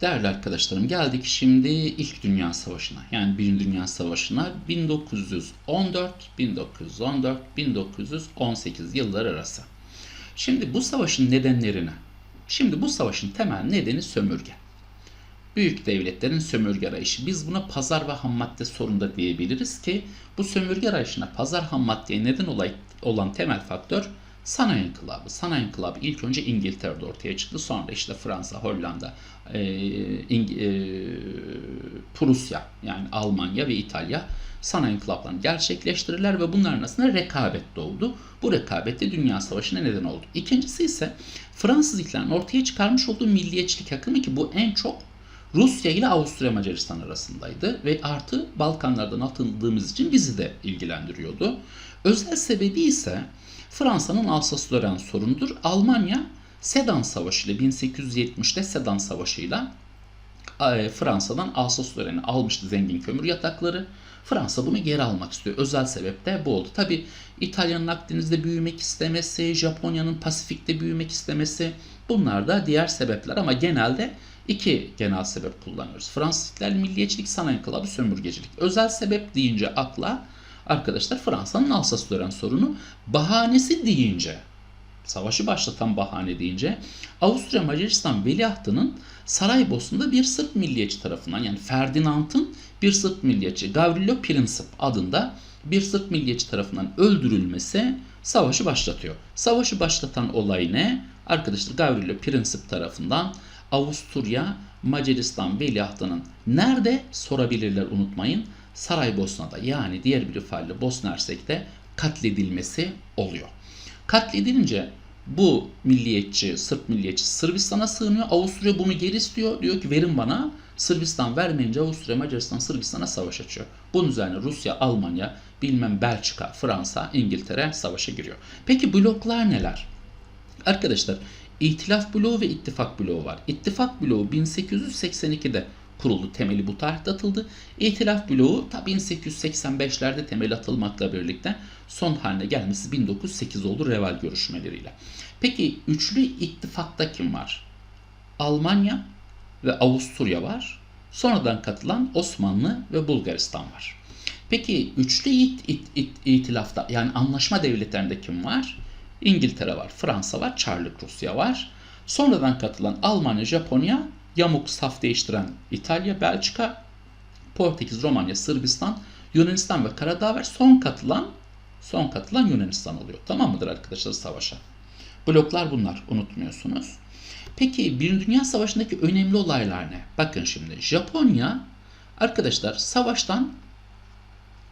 Değerli arkadaşlarım geldik şimdi ilk Dünya Savaşı'na. Yani Birinci Dünya Savaşı'na 1914, 1914, 1918 yıllar arası. Şimdi bu savaşın nedenlerine. Şimdi bu savaşın temel nedeni sömürge. Büyük devletlerin sömürge arayışı. Biz buna pazar ve ham madde sorunu da diyebiliriz ki bu sömürge arayışına pazar ham maddeye neden olan temel faktör sanayi inkılabı. Sanayi inkılabı ilk önce İngiltere'de ortaya çıktı. Sonra işte Fransa, Hollanda, e, İng- e, Prusya yani Almanya ve İtalya sanayi inkılaplarını gerçekleştirirler ve bunların arasında rekabet doğdu. Bu rekabet de Dünya Savaşı'na neden oldu. İkincisi ise Fransız ortaya çıkarmış olduğu milliyetçilik akımı ki bu en çok Rusya ile Avusturya Macaristan arasındaydı ve artı Balkanlardan atıldığımız için bizi de ilgilendiriyordu. Özel sebebi ise Fransa'nın Alsas-Lorraine sorunudur. Almanya Sedan Savaşı ile 1870'te Sedan Savaşı ile Fransa'dan Alsas-Lorraine'i almıştı zengin kömür yatakları. Fransa bunu geri almak istiyor. Özel sebep de bu oldu. Tabi İtalya'nın Akdeniz'de büyümek istemesi, Japonya'nın Pasifik'te büyümek istemesi bunlar da diğer sebepler ama genelde iki genel sebep kullanıyoruz. Fransız İhtilal, milliyetçilik, sanayi inkılabı, sömürgecilik. Özel sebep deyince akla arkadaşlar Fransa'nın Alsas-Lorraine sorunu bahanesi deyince savaşı başlatan bahane deyince Avusturya Macaristan veliahtının Saraybosna'da bir Sırp milliyetçi tarafından yani Ferdinand'ın bir Sırp milliyetçi Gavrilo Princip adında bir Sırp milliyetçi tarafından öldürülmesi savaşı başlatıyor. Savaşı başlatan olay ne? Arkadaşlar Gavrilo Princip tarafından Avusturya Macaristan veliahtının nerede sorabilirler unutmayın. Saraybosna'da yani diğer bir ifadeyle Bosna Hersek'te katledilmesi oluyor. Katledilince bu milliyetçi, Sırp milliyetçi Sırbistan'a sığınıyor. Avusturya bunu geri istiyor. Diyor ki verin bana. Sırbistan vermeyince Avusturya, Macaristan Sırbistan'a savaş açıyor. Bunun üzerine Rusya, Almanya, bilmem Belçika, Fransa, İngiltere savaşa giriyor. Peki bloklar neler? Arkadaşlar İtilaf bloğu ve ittifak bloğu var. İttifak bloğu 1882'de kuruldu. Temeli bu tarihte atıldı. İtilaf bloğu ta 1885'lerde temeli atılmakla birlikte son haline gelmesi 1908 oldu Reval görüşmeleriyle. Peki üçlü ittifakta kim var? Almanya ve Avusturya var. Sonradan katılan Osmanlı ve Bulgaristan var. Peki üçlü it, it, it, itilafta yani anlaşma devletlerinde kim var? İngiltere var, Fransa var, Çarlık Rusya var. Sonradan katılan Almanya, Japonya, yamuk saf değiştiren İtalya, Belçika, Portekiz, Romanya, Sırbistan, Yunanistan ve Karadağ var. Son katılan son katılan Yunanistan oluyor. Tamam mıdır arkadaşlar savaşa? Bloklar bunlar unutmuyorsunuz. Peki Birinci Dünya Savaşı'ndaki önemli olaylar ne? Bakın şimdi Japonya arkadaşlar savaştan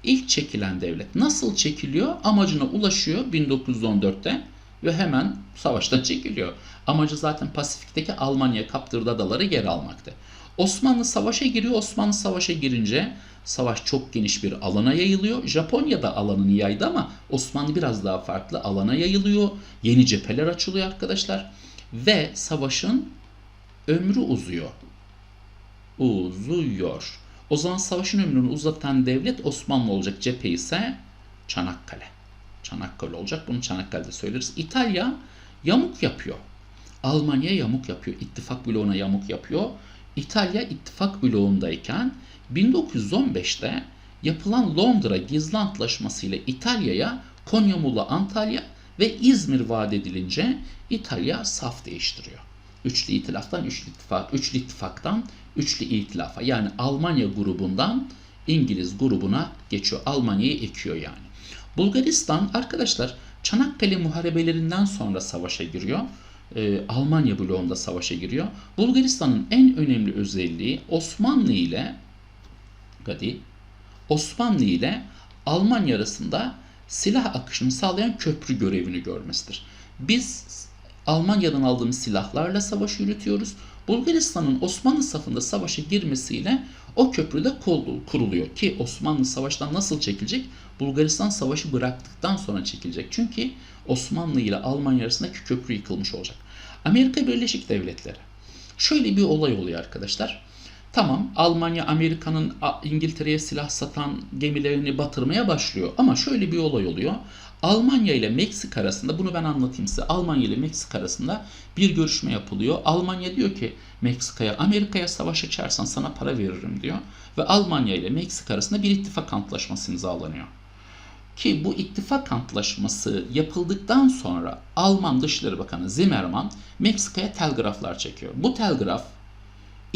ilk çekilen devlet. Nasıl çekiliyor? Amacına ulaşıyor 1914'te ve hemen savaştan çekiliyor. Amacı zaten Pasifik'teki Almanya kaptırdığı adaları geri almaktı. Osmanlı savaşa giriyor. Osmanlı savaşa girince savaş çok geniş bir alana yayılıyor. Japonya da alanını yaydı ama Osmanlı biraz daha farklı alana yayılıyor. Yeni cepheler açılıyor arkadaşlar. Ve savaşın ömrü uzuyor. Uzuyor. O zaman savaşın ömrünü uzatan devlet Osmanlı olacak. Cephe ise Çanakkale. Çanakkale olacak. Bunu Çanakkale'de söyleriz. İtalya yamuk yapıyor. Almanya yamuk yapıyor. İttifak bloğuna yamuk yapıyor. İtalya ittifak bloğundayken 1915'te yapılan Londra Gizli Antlaşması ile İtalya'ya Konya, Muğla, Antalya ve İzmir vaat edilince İtalya saf değiştiriyor. Üçlü itilaftan üçlü ittifak, üçlü ittifaktan üçlü itilafa yani Almanya grubundan İngiliz grubuna geçiyor. Almanya'yı ekiyor yani. Bulgaristan arkadaşlar Çanakkale muharebelerinden sonra savaşa giriyor. Ee, Almanya bloğunda savaşa giriyor. Bulgaristan'ın en önemli özelliği Osmanlı ile Gadi Osmanlı ile Almanya arasında silah akışını sağlayan köprü görevini görmesidir. Biz Almanya'dan aldığımız silahlarla savaş yürütüyoruz. Bulgaristan'ın Osmanlı safında savaşa girmesiyle o köprüde kuruluyor ki Osmanlı savaştan nasıl çekilecek? Bulgaristan savaşı bıraktıktan sonra çekilecek. Çünkü Osmanlı ile Almanya arasındaki köprü yıkılmış olacak. Amerika Birleşik Devletleri. Şöyle bir olay oluyor arkadaşlar. Tamam Almanya Amerika'nın İngiltere'ye silah satan gemilerini batırmaya başlıyor. Ama şöyle bir olay oluyor. Almanya ile Meksika arasında bunu ben anlatayım size. Almanya ile Meksika arasında bir görüşme yapılıyor. Almanya diyor ki Meksika'ya Amerika'ya savaş açarsan sana para veririm diyor. Ve Almanya ile Meksika arasında bir ittifak antlaşması imzalanıyor. Ki bu ittifak antlaşması yapıldıktan sonra Alman Dışişleri Bakanı Zimmermann Meksika'ya telgraflar çekiyor. Bu telgraf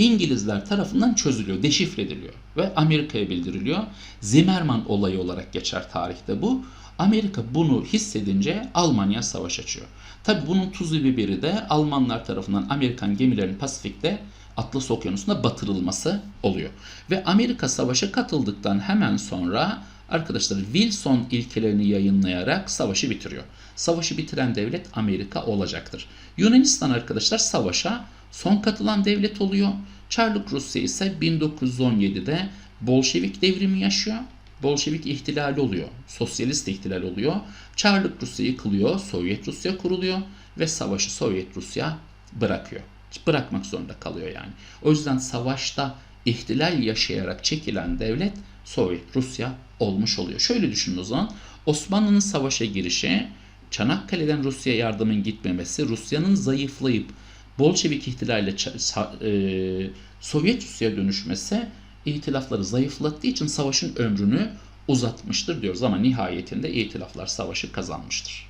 İngilizler tarafından çözülüyor, deşifre ediliyor ve Amerika'ya bildiriliyor. Zimmermann olayı olarak geçer tarihte bu. Amerika bunu hissedince Almanya savaş açıyor. Tabi bunun tuzu biberi de Almanlar tarafından Amerikan gemilerinin Pasifik'te Atlas Okyanusu'nda batırılması oluyor. Ve Amerika savaşa katıldıktan hemen sonra arkadaşlar Wilson ilkelerini yayınlayarak savaşı bitiriyor. Savaşı bitiren devlet Amerika olacaktır. Yunanistan arkadaşlar savaşa son katılan devlet oluyor. Çarlık Rusya ise 1917'de Bolşevik devrimi yaşıyor. Bolşevik ihtilali oluyor. Sosyalist ihtilal oluyor. Çarlık Rusya yıkılıyor. Sovyet Rusya kuruluyor. Ve savaşı Sovyet Rusya bırakıyor. Bırakmak zorunda kalıyor yani. O yüzden savaşta ihtilal yaşayarak çekilen devlet Sovyet Rusya olmuş oluyor. Şöyle düşünün o zaman. Osmanlı'nın savaşa girişi, Çanakkale'den Rusya'ya yardımın gitmemesi, Rusya'nın zayıflayıp Bolşevik ihtilalle e, Sovyet Rusya'ya dönüşmesi ihtilafları zayıflattığı için savaşın ömrünü uzatmıştır diyoruz ama nihayetinde ihtilaflar savaşı kazanmıştır.